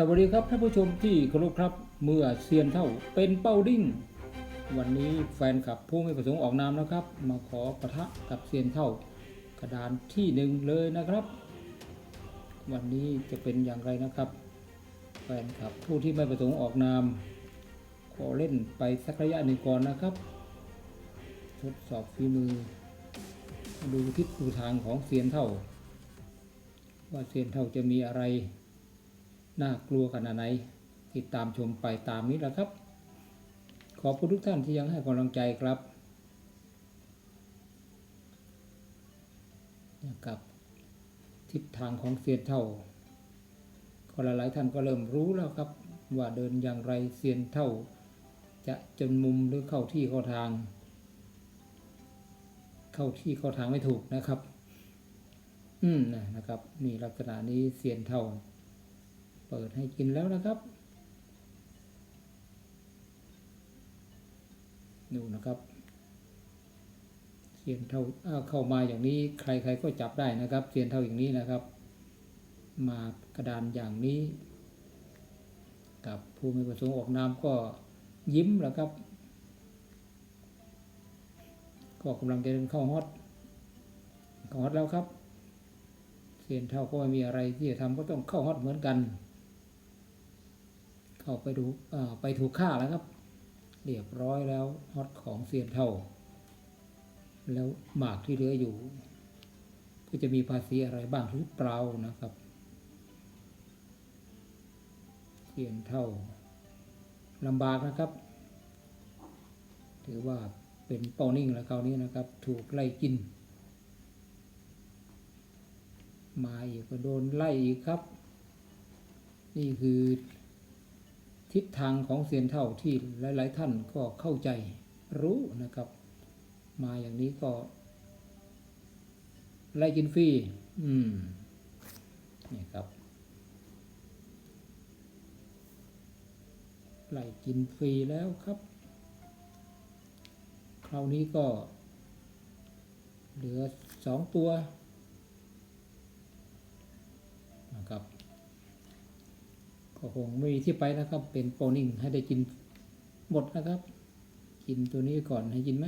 สวัสดีครับท่านผู้ชมที่เคารพครับ เมื่อเซียนเท่าเป็นเป้าดิ้ง วันนี้แฟนคลับผู้ไม่ประสงค์ออกนามนะครับ มาขอประทะกับเซียนเท่ากระดานที่หนึ่งเลยนะครับ วันนี้จะเป็นอย่างไรนะครับ แฟนคลับผู้ที่ไม่ประสงค์ออกนาม ขอเล่นไปสักระยะหนึ่งก่อนนะครับ ทดสอบฝีมือ ดูทิศดูทางของเซียนเท่า ว่าเซียนเท่าจะมีอะไร น่ากลัวขนาดไหนติดตามชมไปตามนี้แหละครับ ขอบคุณทุกท่านที่ยังให้กำลังใจครับนะครับทิศทางของเซียนเท่าก็หลายๆท่านก็เริ่มรู้แล้วครับว่าเดินอย่างไรเซียนเท่า จะจนมุมหรือเข้าที่เข้าทาง เข้าที่เข้าทางไม่ถูกนะครับ อืมนะครับ นี่ลักษณะนี้เซียนเท่า เปิดให้กินแล้วนะครับ ดูนะครับเสียนเท่าอ้าเข้ามาอย่างนี้ใครๆก็จับได้นะครับเสียนเท่าอย่างนี้นะครับ มากระดานอย่างนี้ กับผู้มีประสงค์ออกนามก็ยิ้มแล้วครับก็กำลังจะเดินเข้าฮอตเข้าฮอตแล้วครับเสียนเท่าก็ไม่มีอะไรที่จะทำก็ต้องเข้าฮอตเหมือนกัน เข้าไปดูอ่าไปถูกค่าแล้วครับ เรียบร้อยแล้วฮอตของเซียนเท่า แล้วหมากที่เหลืออยู่ ก็จะมีภาษีอะไรบ้างหรือเปล่านะครับเซียนเท่าลำบากนะครับ ถือว่าเป็นเป้านิ่งแล้วคราวนี้นะครับ ถูกไล่กิน มาอีกก็โดนไล่อีกครับ นี่คือ ทิศทางของเซียนเท่าที่หลาย ๆ ท่านก็เข้าใจรู้นะครับ มาอย่างนี้ก็ไล่กินฟรีอืมนี่ครับไล่กินฟรีแล้วครับ คราวนี้ก็ เหลือสองตัว ก็คงไม่มีที่ไปนะครับ เป็นโปนิ่งให้ได้กินหมดนะครับ กินตัวนี้ก่อนให้กินไหม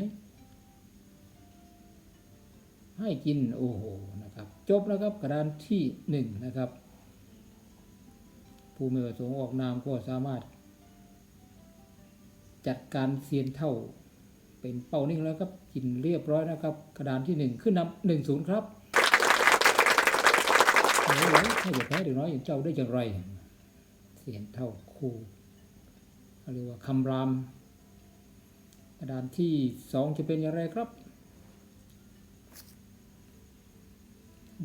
ให้กินโอ้โหนะครับ จบแล้วครับกระดานที่หนึ่งนะครับ ผู้ไม่ประสงค์ออกนามก็สามารถ จัดการเซียนเท่า เป็นเป้านิ่งแล้วครับ กินเรียบร้อยนะครับ กระดานที่หนึ่งขึ้นนำหนึ่งศูนย์ครับโอ้หถ้าอย่าแพ้เด็กน้อยอย่างเจ้าได้อย่างไร เสียงเท่าคูเรียกว่าคำรามกระดานที่สองจะเป็นอย่างไรครับ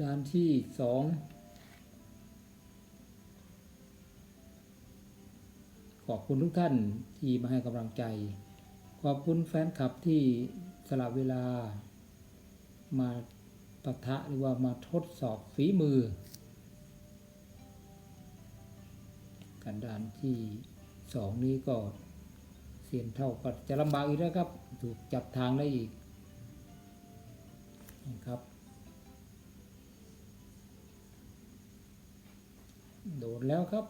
ด้านที่สองขอบคุณทุกท่านที่มาให้กำลังใจ ขอบคุณแฟนคลับที่สละเวลา มาปะทะหรือว่ามาทดสอบฝีมือ กันดานที่สองนี้ก็เสียนเท่าก็จะลำบากอีกแล้วครับ ถูกจับทางได้อีกนะครับ โดนแล้วครับ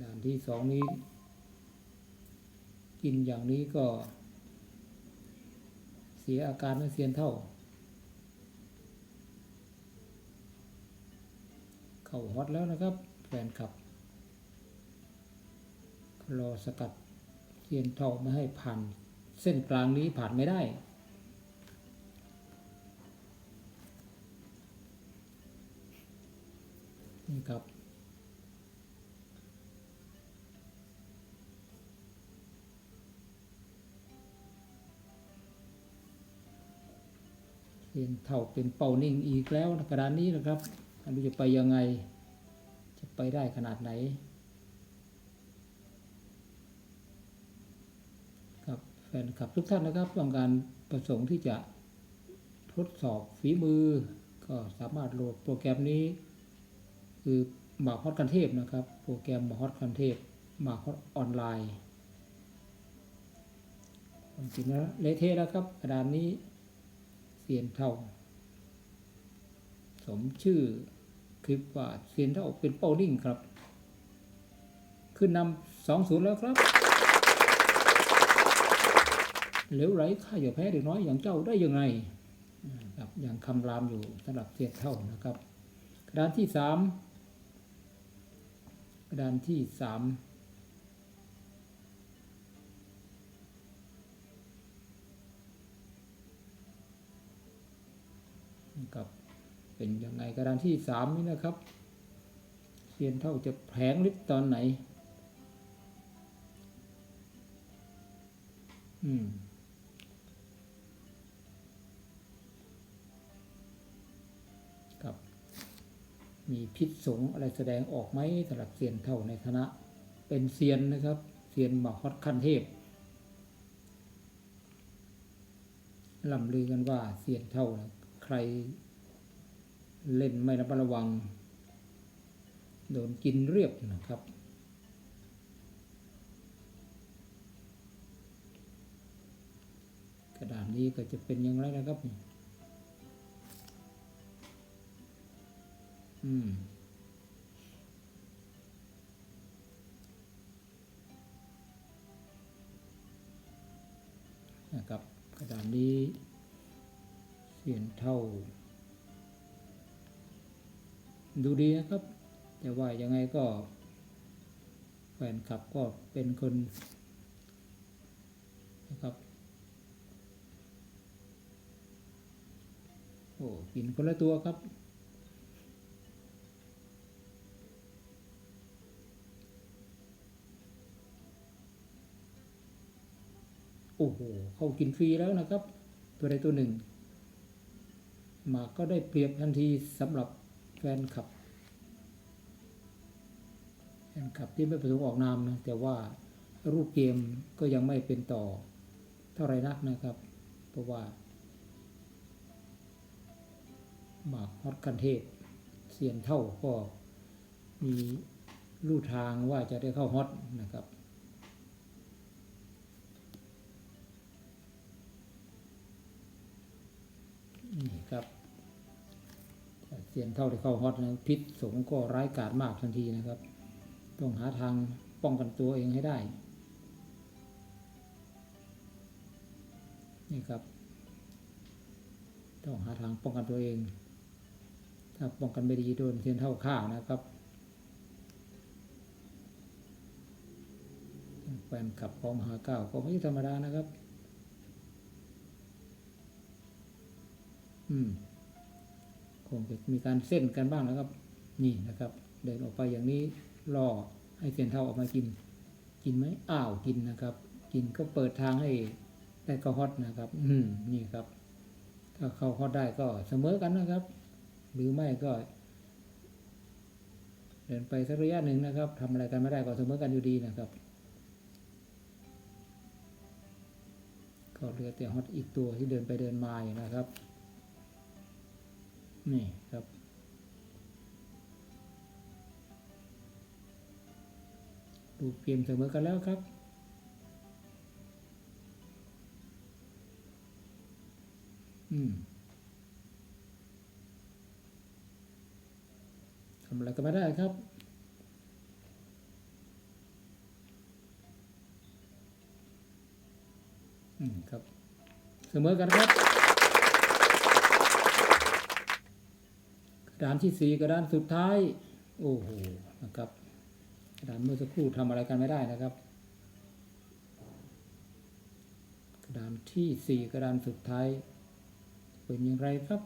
ด่านที่สองนี้ กินอย่างนี้ก็ เสียอาการเสียนเท่า เข้าฮอตแล้วนะครับแฟนคลับ รอสกัดเทียนเท่าไม่ให้ผ่าน เส้นกลางนี้ผ่านไม่ได้ นี่ครับเทียนเท่าเป็นเป่านิ่งอีกแล้วกระดานนี้นะครับอันนี้จะไปยังไง จะไปได้ขนาดไหน ครับ แฟนคลับทุกท่านนะครับต้องการประสงค์ที่จะทดสอบฝีมือ ก็สามารถโหลดโปรแกรมนี้ คือหมากฮอตคันเทพนะครับ โปรแกรมหมากฮอตคันเทพหมากฮอตออนไลน์จริงแล้วเละเทะแล้วครับกระดานนี้เสียนเท่า สมชื่อคลิปว่าเสียนเท่าเป็นเป้านิ่งครับ ขึ้นนำสองศูนย์แล้วครับ เหลวไหลข้าอย่าแพ้เด็กน้อยอย่างเจ้าได้ยังไงครับอยังคำรามอยู่สำหรับเสียเท่านะครับ กระดานที่สามกระดานที่สามนะครับเป็นยังไงกระดานที่สามนี่นะครับเซียนเท่าจะแผงฤทธิ์ตอนไหน อืม มีพิษสงอะไรแสดงออกไหมสำหรับเซียนเท่าในฐานะ เป็นเซียนนะครับเซียนหมากฮอตขั้นเทพลำลือกันว่าเซียนเท่านะใครเล่นไม่ระมัดระวัง โดนกินเรียบนะครับ กระดานนี้ก็จะเป็นอย่างไรนะครับ อืมนะครับกระดานนี้เสียนเท่า ดูดีนะครับ แต่ว่ายังไงก็แฟนคลับก็เป็นคนนะครับ โอ้กินคนละตัวครับ โอ้โหเขากินฟรีแล้วนะครับ ตัวใดตัวหนึ่งหมากก็ได้เปรียบทันทีสำหรับแฟนคลับแฟนคลับที่ไม่ประสงค์ออกนามนะแต่ว่ารูปเกมก็ยังไม่เป็นต่อเท่าไรนักนะครับ เพราะว่าหมากฮอตกันเทพเสียนเท่าก็มีลู่ทางว่าจะได้เข้าฮอตนะครับ นี่ครับเสียนเท่าที่เข้าฮอตนะพิษสงก็ร้ายกาจมากทันทีนะครับ ต้องหาทางป้องกันตัวเองให้ได้ นี่ครับ ต้องหาทางป้องกันตัวเอง ถ้าป้องกันไม่ดีโดนเทียนเท่าฆ่านะครับแฟนขับของมหาเก้าก็ไม่ธรรมดานะครับ อืมคงจะมีการเส้นกันบ้างนะครับ นี่นะครับ เดินออกไปอย่างนี้ล่อให้เทียนเท่าออกมากิน กินไหมอ้าวกินนะครับ กินก็เปิดทางให้ได้เข้าฮอตนะครับ อืมนี่ครับ ถ้าเข้าฮอตได้ก็เสมอกันนะครับ หรือไม่ก็ เดินไปสักระยะหนึ่งนะครับทำอะไรกันไม่ได้ก็เสมอกันอยู่ดีนะครับ ก็เหลือแต่ฮอตอีกตัวที่เดินไปเดินมาอยู่นะครับ นี่ครับ ดูเกมเสมอกันแล้วครับอืมทำอะไรก็ไม่ได้ครับอืมครับ เสมอกันครับ กระ ดานที่สี่กระดานสุดท้าย โอ้โหนะครับกระดานเมื่อสักครู่ทำอะไรกันไม่ได้นะครับกระดานที่สี่กระดานสุดท้าย เป็นอย่างไรครับ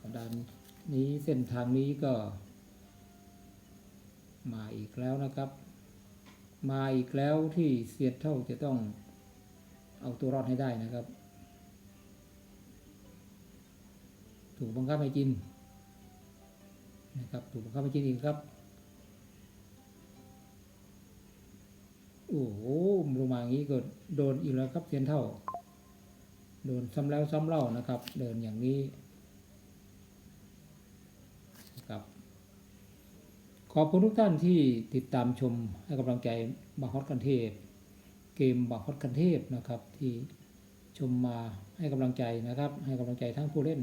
กระดานนี้เส้นทางนี้ก็ มาอีกแล้วนะครับ มาอีกแล้วที่เสียดเท่าจะต้องเอาตัวรอดให้ได้นะครับ ถูกบังคับให้กินนะครับถูกบังคับให้กินอีกครับโอ้โหลงมาอย่างนี้ก็โดนอีกแล้วครับเทียนเท่า โดนซ้ำแล้วซ้ำเล่านะครับ เดินอย่างนี้นะครับขอบคุณทุกท่านที่ติดตามชมให้กำลังใจบาฮอตกันเทพ เกมบาฮอตกันเทพนะครับที่ชมมาให้กำลังใจนะครับ ให้กำลังใจทั้งผู้เล่น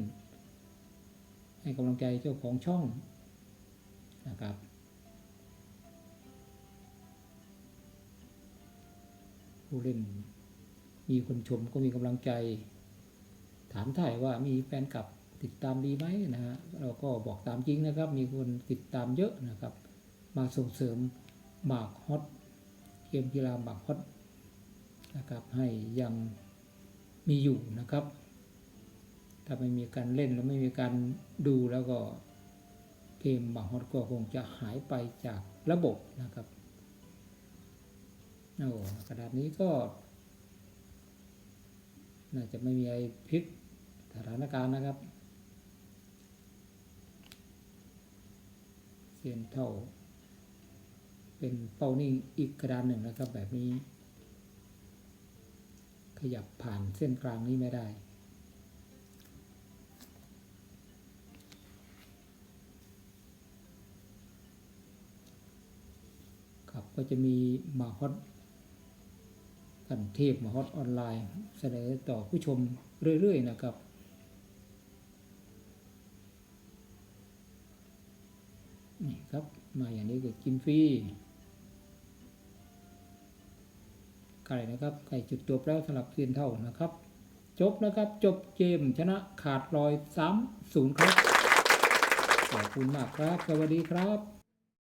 ให้กำลังใจเจ้าของช่องนะครับ ผู้เล่นมีคนชมก็มีกำลังใจ ถามถ่ายว่ามีแฟนคลับติดตามดีไหมนะฮะเราก็บอกตามจริงนะครับ มีคนติดตามเยอะนะครับ มาส่งเสริมหมากฮอตเกมกีฬาหมากฮอตนะครับให้ยังมีอยู่นะครับ ถ้าไม่มีการเล่นแล้วไม่มีการดูแล้วก็เกมหมากฮอตก็คงจะหายไปจากระบบนะครับโอ้กระดาษนี้ก็ น่าจะไม่มีอะไรพลิกสถานการณ์นะครับเสียนเท่า เป็นเป้านิ่งอีกกระดานหนึ่งนะครับ แบบนี้ ขยับผ่านเส้นกลางนี้ไม่ได้ ครับก็จะมีมาฮอตกันเทพมาฮอตออนไลน์ เสนอต่อผู้ชมเรื่อย ๆ นะครับ นี่ครับ มาอย่างนี้ก็กินฟรีไก่นะครับไก่จุดจบแล้วสำหรับเซียนเท่านะครับ จบนะครับ จบเกมชนะขาดลอย3-0 ครับ ขอบคุณมากครับ สวัสดีครับ